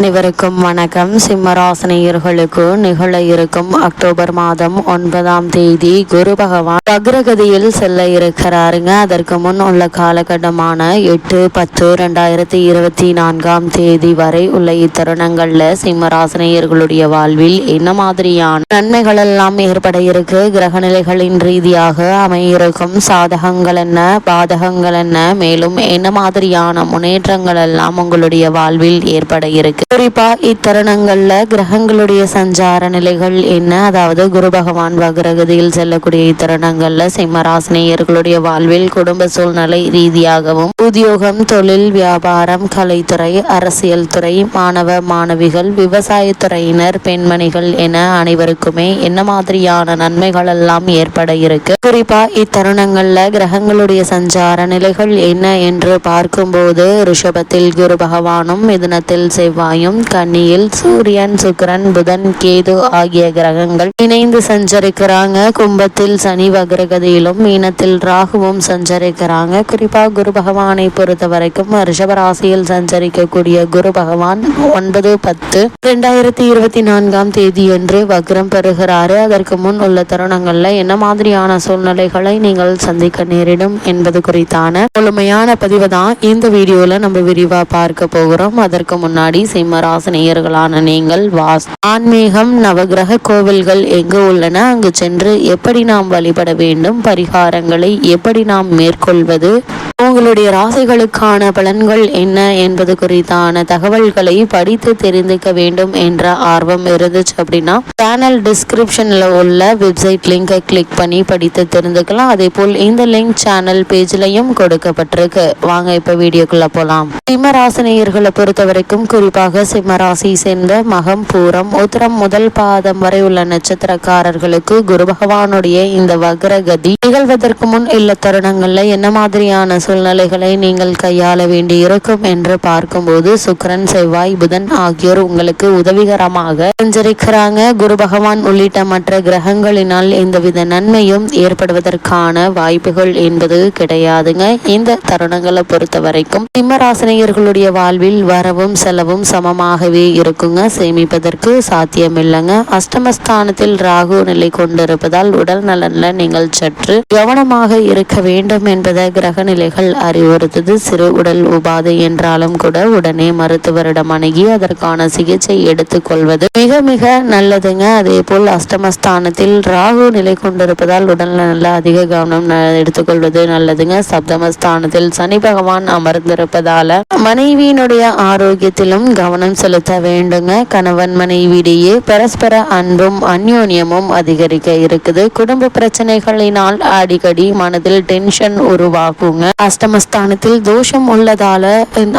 அனைவருக்கும் வணக்கம். சிம்மராசனையர்களுக்கு நிகழ இருக்கும் அக்டோபர் மாதம் ஒன்பதாம் தேதி குரு பகவான் அக்ரகதியில் செல்ல இருக்கிறாருங்க. அதற்கு முன் உள்ள காலகட்டமான எட்டு பத்து ரெண்டாயிரத்தி இருபத்தி நான்காம் தேதி வரை உள்ள இத்தருணங்கள்ல சிம்மராசனையர்களுடைய வாழ்வில் என்ன மாதிரியான நன்மைகள் எல்லாம் ஏற்பட இருக்கு? கிரகநிலைகளின் ரீதியாக அமையிருக்கும் சாதகங்கள் என்ன? பாதகங்கள் என்ன? மேலும் என்ன மாதிரியான முன்னேற்றங்கள் எல்லாம் உங்களுடைய வாழ்வில் ஏற்பட இருக்கு? குறிப்பா இத்தருணங்கள்ல கிரகங்களுடைய சஞ்சார நிலைகள் என்ன? அதாவது குரு பகவான் வக்ரகதியில் செல்லக்கூடிய இத்தருணங்கள்ல சிம்மராசினியர்களுடைய வாழ்வில் குடும்ப சூழ்நிலை ரீதியாகவும் உத்தியோகம் தொழில் வியாபாரம் கலைத்துறை அரசியல் துறை மாணவ மாணவிகள் விவசாயத்துறையினர் பெண்மணிகள் என அனைவருக்குமே என்ன மாதிரியான நன்மைகள் எல்லாம் ஏற்பட இருக்கு? குறிப்பா இத்தருணங்கள்ல கிரகங்களுடைய சஞ்சார நிலைகள் என்ன என்று பார்க்கும்போது ரிஷபத்தில் குரு பகவானும் மிதனத்தில் செவ்வாய் செவ்வாயும் கன்னியில் சூரியன் சுக்கரன் புதன் கேது ஆகிய கிரகங்கள் இணைந்து சஞ்சரிக்கிறாங்க. கும்பத்தில் சனி வக்ரகதியிலும் மீனத்தில் ராகுவும் சஞ்சரிக்கிறாங்க. குறிப்பா குரு பகவானை பொறுத்த வரைக்கும் ரிஷபராசியில் சஞ்சரிக்கக்கூடிய குரு பகவான் ஒன்பது பத்து. ரெண்டாயிரத்தி இருபத்தி நான்காம் தேதியன்று வக்ரம் பெறுகிறாரு. அதற்கு முன் உள்ள தருணங்கள்ல என்ன மாதிரியான சூழ்நிலைகளை நீங்கள் சந்திக்க நேரிடும் என்பது குறித்தான முழுமையான பதிவு தான் இந்த வீடியோல நம்ம விரிவா பார்க்க போகிறோம். அதற்கு முன்னாடி சிம்மராசினியர்களான நீங்கள் வாஸ் ஆன்மீகம் நவகிரக கோவில்கள் எங்கு உள்ளன? அங்கு சென்று எப்படி நாம் வழிபட வேண்டும்? பரிகாரங்களை எப்படி நாம் மேற்கொள்வது? உங்களுடைய ராசிகளுக்கான பலன்கள் என்ன என்பது குறித்தான தகவல்களை படித்து தெரிந்துக்க வேண்டும் என்ற ஆர்வம் இருந்துச்சு அப்படின்னா சேனல் டிஸ்கிரிப்ஷன்ல உள்ள வெப்சைட் லிங்கை கிளிக் பண்ணி படித்து தெரிந்துக்கலாம். அதே போல் இந்த லிங்க் சேனல் பேஜ்லையும் கொடுக்கப்பட்டிருக்கு. வாங்க இப்ப வீடியோக்குள்ள போலாம். சிம்ம ராசினியர்களை பொறுத்த வரைக்கும் குறிப்பாக சிம்ம ராசி சேர்ந்த மகம் பூரம் உத்தரம் முதல் பாதம் வரை உள்ள நட்சத்திரக்காரர்களுக்கு குரு பகவானுடைய இந்த வக்ரகதி நிகழ்வதற்கு முன் இல்ல தருணங்கள்ல என்ன மாதிரியான சூழ்நிலைகளை நீங்கள் கையாள வேண்டி இருக்கும் என்று பார்க்கும்போது சுக்கரன் செவ்வாய் புதன் ஆகியோர் உங்களுக்கு உதவிகரமாக சஞ்சரிக்கிறாங்க குரு பகவான் உள்ளிட்ட மற்ற கிரகங்களினால் எந்தவித நன்மையும் ஏற்படுவதற்கான வாய்ப்புகள் என்பது கிடையாதுங்க. இந்த தருணங்களை பொறுத்த வரைக்கும் சிம்மராசினியர்களுடைய வாழ்வில் வரவும் செலவும் சமமாகவே இருக்குங்க. சேமிப்பதற்கு சாத்தியமில்லைங்க. அஷ்டமஸ்தானத்தில் ராகு நிலை கொண்டிருப்பதால் உடல் நலன்ல நீங்கள் சற்று கவனமாக இருக்க வேண்டும் என்பதை கிரக நிலைகள் நிபுணர்கள் அறிவுறுத்தது. சிறு உடல் உபாதை என்றாலும் கூட உடனே மருத்துவரிடம் அணுகி அதற்கான சிகிச்சை எடுத்துக்கொள்வது மிக மிக நல்லதுங்க. அதே போல் அஷ்டமஸ்தானத்தில் ராகு நிலை கொண்டிருப்பதால் உடல் நல்ல அதிக கவனம் எடுத்துக்கொள்வது நல்லதுங்க. சப்தமஸ்தானத்தில் சனி பகவான் அமர்ந்திருப்பதால மனைவியினுடைய ஆரோக்கியத்திலும் கவனம் செலுத்த வேண்டுங்க. கணவன் மனைவியிடையே பரஸ்பர அன்பும் அந்யோன்யமும் அதிகரிக்க இருக்குது. குடும்ப பிரச்சனைகளினால் அடிக்கடி மனதில் டென்ஷன் உருவாகுங்க. அஷ்டமஸ்தானத்தில் தோஷம் உள்ளதால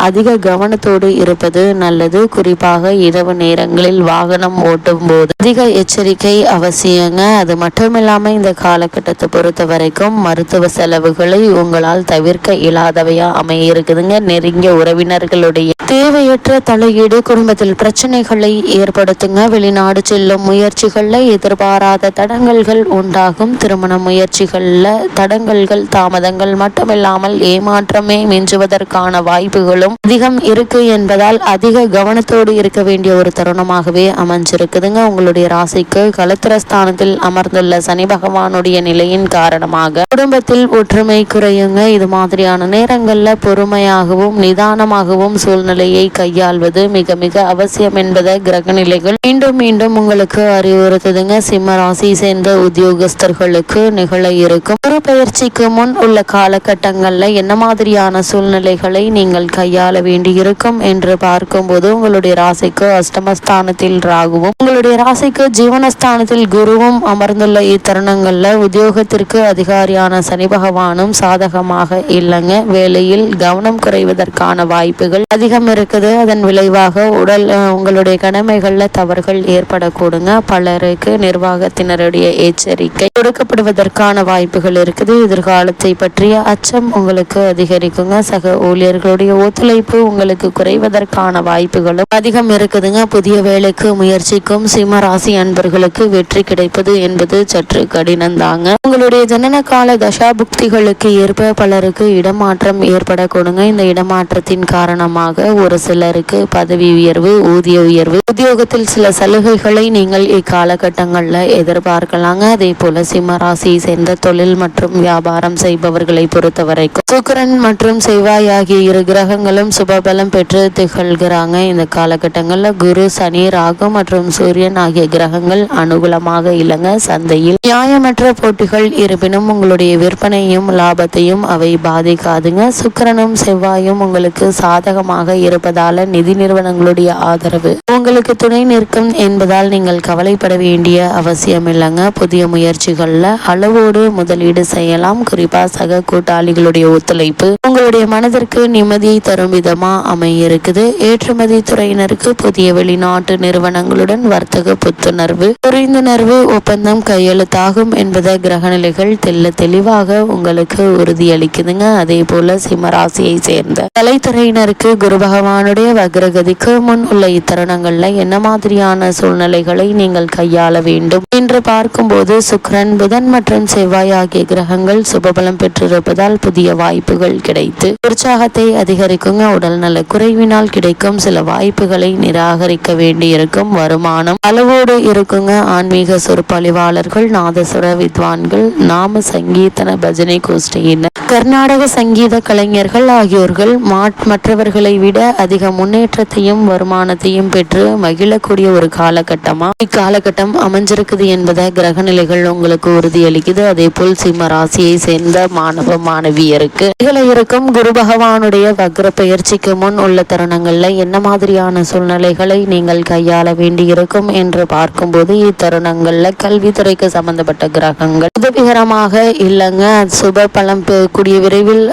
அதிக கவனத்தோடு இருப்பது நல்லது. குறிப்பாக இரவு நேரங்களில் வாகனம் ஓட்டும் போது அதிக எச்சரிக்கை அவசியங்க. அது மட்டுமில்லாம இந்த காலகட்டத்தை பொறுத்த வரைக்கும் மருத்துவ செலவுகளை உங்களால் தவிர்க்க இயலாதவையா அமைய இருக்குதுங்க நெருங்கிய உறவினர்களுடைய தேவையற்ற தலையீடு குடும்பத்தில் பிரச்சனைகளை ஏற்படுத்துங்க. வெளிநாடு செல்லும் முயற்சிகளில் எதிர்பாராத தடங்கல்கள் உண்டாகும். திருமண முயற்சிகளில் தடங்கல்கள் தாமதங்கள் மட்டுமில்லாமல் ஏமாற்றமே மிஞ்சுவதற்கான வாய்ப்புகளும் அதிகம் இருக்கு என்பதால் அதிக கவனத்தோடு இருக்க வேண்டிய ஒரு தருணமாகவே அமைஞ்சிருக்குதுங்க. உங்களுடைய ராசிக்கு கலத்திரஸ்தானத்தில் அமர்ந்துள்ள சனி பகவானுடைய நிலையின் காரணமாக குடும்பத்தில் ஒற்றுமை குறையுங்க. இது மாதிரியான நேரங்கள்ல பொறுமையாகவும் நிதானமாகவும் சூழ்நிலையை கையாள்வது மிக மிக அவசியம் என்பதை கிரக நிலைகள் மீண்டும் மீண்டும் உங்களுக்கு அறிவுறுத்துதுங்க. சிம்ம ராசி சேர்ந்த உத்தியோகஸ்தர்களுக்கு நிகழ இருக்கும். ஒரு பயிற்சிக்கு முன் உள்ள காலகட்டங்கள்ல என்ன மாதிரியான சூழ்நிலைகளை நீங்கள் கையாள வேண்டி இருக்கும் என்று பார்க்கும்போது உங்களுடைய ராசிக்கு அஷ்டமஸ்தானத்தில் ராகுவும் உங்களுடைய ராசிக்கு ஜீவனஸ்தானத்தில் குருவும் அமர்ந்துள்ள இத்தருணங்கள்ல உத்தியோகத்திற்கு அதிகாரியான சனி பகவானும் சாதகமாக இல்லைங்க. வேலையில் கவனம் குறைவதற்கான வாய்ப்புகள் அதிகம் இருக்குது. அதன் விளைவாக உடல் உங்களுடைய கடமைகள்ல தவறுகள் ஏற்படக்கூடுங்க. பலருக்கு நிர்வாகத்தினருடைய எச்சரிக்கை கொடுக்கப்படுவதற்கான வாய்ப்புகள் இருக்குது. எதிர்காலத்தை பற்றிய அச்சம் உங்களுக்கு அதிகரிக்குங்க. சக ஊழியர்களுடைய ஒத்துழைப்பு உங்களுக்கு குறைவதற்கான வாய்ப்புகளும் அதிகம் இருக்குதுங்க. புதிய வேலைக்கு முயற்சிக்கும் சிம்ம ராசி அன்பர்களுக்கு வெற்றி கிடைப்பது என்பது சற்று கடினம் தாங்க. உங்களுடைய ஜனன கால தசா புக்திகளுக்கு ஏற்ப பலருக்கு இடமாற்றம் ஏற்படக்கூடுங்க. இந்த இடமாற்றத்தின் காரணமாக ஒரு சிலருக்கு பதவி உயர்வு ஊதிய உயர்வு உத்தியோகத்தில் சில சலுகைகளை நீங்கள் இக்காலகட்டங்களில் எதிர்பார்க்கலாங்க. அதே போல சிம்ம ராசியை சேர்ந்த தொழில் மற்றும் வியாபாரம் செய்பவர்களை பொறுத்தவரைக்கும் சுக்கரன் மற்றும் செவ்வாய் ஆகிய இரு கிரகங்களும் சுபபலம் பெற்று திகழ்கிறாங்க. இந்த காலகட்டங்களில் குரு சனி ராகு மற்றும் சூரியன் ஆகிய கிரகங்கள் அனுகூலமாக இல்லைங்க. சந்தையில் நியாயமற்ற போட்டிகள் இருப்பினும் உங்களுடைய விற்பனையும் லாபத்தையும் அவை பாதிக்காதுங்க. சுக்கரனும் செவ்வாயும் உங்களுக்கு சாதகமாக இருப்பதால நிதி நிறுவனங்களுடைய ஆதரவு உங்களுக்கு துணை நிற்கும் என்பதால் நீங்கள் கவலைப்பட வேண்டிய அவசியம் இல்லைங்க. புதிய முயற்சிகளில் அளவோடு முதலீடு செய்யலாம். குறிப்பா சக கூட்டாளிகளுடைய ஒத்துழைப்பு உங்களுடைய மனதிற்கு நிம்மதியை தரும் விதமா அமையிருக்குது. ஏற்றுமதி துறையினருக்கு புதிய வெளிநாட்டு நிறுவனங்களுடன் வர்த்தக புத்துணர்வு புரிந்துணர்வு ஒப்பந்தம் கையெழுத்தாகும் என்பதை கிரகநிலைகள் தெல்ல தெளிவாக உங்களுக்கு உறுதியளிக்குதுங்க. அதே போல சிம்மராசியை சேர்ந்த கலைத்துறையினருக்கு குரு பகவானுடைய வக்ரகதிக்கு முன் உள்ள இத்தருணங்கள்ல என்ன மாதிரியான சூழ்நிலைகளை நீங்கள் கையாள வேண்டும் என்று பார்க்கும்போது சுக்ரன் புதன் மற்றும் செவ்வாய் ஆகிய கிரகங்கள் சுபபலம் பெற்றிருப்பதால் புதிய வாய்ப்புகள் கிடைத்து உற்சாகத்தை அதிகரிக்குங்க. உடல் நல குறைவினால் கிடைக்கும். சில வாய்ப்புகளை நிராகரிக்க வேண்டியிருக்கும். வருமானம் அளவோடு இருக்குங்க. ஆன்மீக சொற்பொழிவாளர்கள் நாதசுர வித்வான்கள் நாம சங்கீதன பஜனை கோஷ்டியினர் கர்நாடக சங்கீத கலைஞர்கள் ஆகியோர்கள் மற்றவர்களை விட அதிக முன்னேற்றத்தையும் வருமானத்தையும் பெற்று மகிழக்கூடிய ஒரு காலகட்டமா? இக்காலகட்டம் அமைஞ்சிருக்குது என்பதை கிரகநிலைகள் உங்களுக்கு உறுதியளிக்குது. அதே போல் சிம்ம ராசியை சேர்ந்த மாணவ மாணவியர்கள் மாணவியருக்கு இருக்கும் குரு பகவானுடைய வக்ர பயிற்சிக்கு முன் உள்ள தருணங்கள்ல என்ன மாதிரியான சூழ்நிலைகளை நீங்கள் கையாள வேண்டியிருக்கும் என்று பார்க்கும்போது இத்தருணங்கள்ல கல்வித்துறைக்கு சம்பந்தப்பட்ட கிரகங்கள் உதவிகரமாக இல்லைங்க. சுப பலம் கூடிய விரைவில்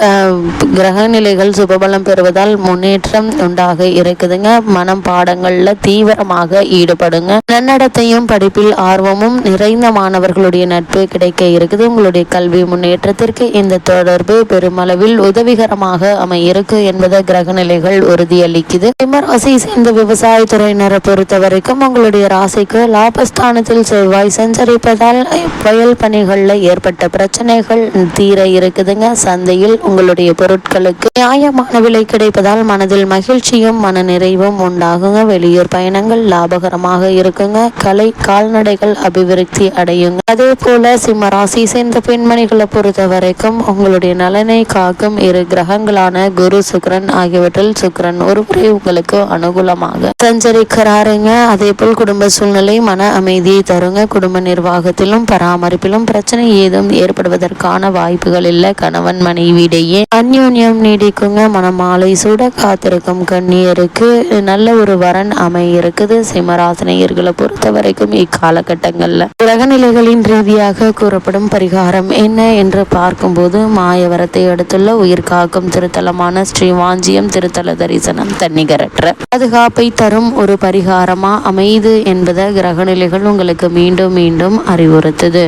கிரக நிலைகள் சுபபலம் பெறுவதால் முன்னேற்றம் உண்டாக இருக்குதுங்க. மனம் பாடங்கள்ல தீவிரமாக ஈடுபடுங்க. நன்னடத்தையும் படிப்பில் ஆர்வமும் நிறைந்த மாணவர்களுடைய நட்பு கிடைக்க இருக்குது. உங்களுடைய கல்வி முன்னேற்றத்திற்கு இந்த தொடர்பு பெருமளவில் உதவிகரமாக அமையிருக்கு என்பதை கிரகநிலைகள் உறுதியளிக்குது. சிம்மராசி சேர்ந்த விவசாயத்துறையினரை பொறுத்த வரைக்கும் உங்களுடைய ராசிக்கு லாபஸ்தானத்தில் செவ்வாய் சஞ்சரிப்பதால் வயல் பணிகள்ல ஏற்பட்ட பிரச்சனைகள் தீர இருக்குதுங்க. சந்தையில் உங்களுடைய பொருட்களுக்கு நியாயமான விலை கிடைப்பதால் மனதில் மகிழ்ச்சியும் மன நிறைவும் உண்டாகுங்க. வெளியூர் பயணங்கள் லாபகரமாக இருக்குங்க. கலை கால்நடைகள் அபிவிருத்தி அடையுங்க. அதே போல சிம்மராசி சேர்ந்த பெண்மணிகளை பொறுத்த வரைக்கும் உங்களுடைய நலனை காக்கும் இரு கிரகங்களான குரு சுக்ரன் ஆகியவற்றில் சுக்கரன் ஒருமுறை உங்களுக்கு அனுகூலமாக சஞ்சரிக்கிறாருங்க. அதே போல் குடும்ப சூழ்நிலை மன அமைதியை தருங்க. குடும்ப நிர்வாகத்திலும் பராமரிப்பிலும் பிரச்சனை ஏதும் ஏற்படுவதற்கான வாய்ப்புகள் இல்லை. கணவன் மனைவியிடையே அந்யோன்யம் நீடிக்குங்க. மனமாலை சுட காத்திருக்கும் கண்ணியருக்கு நல்ல ஒரு வரன் அமை இருக்குது சிம்மராசனையர்களை பொறுத்த வரைக்கும் இக்காலகட்டங்கள்ல கிரக நிலைகளின் ரீதியாக கூறப்படும் பரிகாரம் என்ன என்று பார்க்கும்போது மாயவரத்தை அடுத்துள்ள உயிர் காக்கும் திருத்தலமான ஸ்ரீ வாஞ்சியம் திருத்தல தரிசனம் தன்னிகரற்ற. பாதுகாப்பை தரும் ஒரு பரிகாரமா அமைது என்பதை கிரகநிலைகள் உங்களுக்கு மீண்டும் மீண்டும் அறிவுறுத்துது.